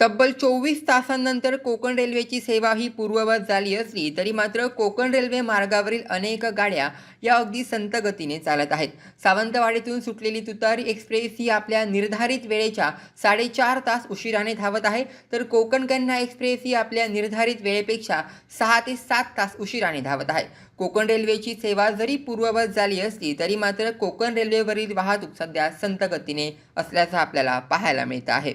तब्बल चोवीस तासांनंतर कोकण रेल्वेची सेवा ही पूर्ववत झाली असली तरी मात्र कोकण रेल्वे मार्गावरील अनेक गाड्या या अगदी संत गतीने चालत आहेत. सावंतवाडीतून सुटलेली तुतारी एक्सप्रेस ही आपल्या निर्धारित वेळेच्या साडेचार तास उशिराने धावत आहे. तर कोकण कन्या एक्सप्रेस ही आपल्या निर्धारित वेळेपेक्षा सहा ते सात तास उशिराने धावत आहे. कोकण रेल्वेची सेवा जरी पूर्ववत झाली असली तरी मात्र कोकण रेल्वेवरील वाहतूक सध्या संत गतीने असल्याचं आपल्याला पाहायला मिळतं आहे.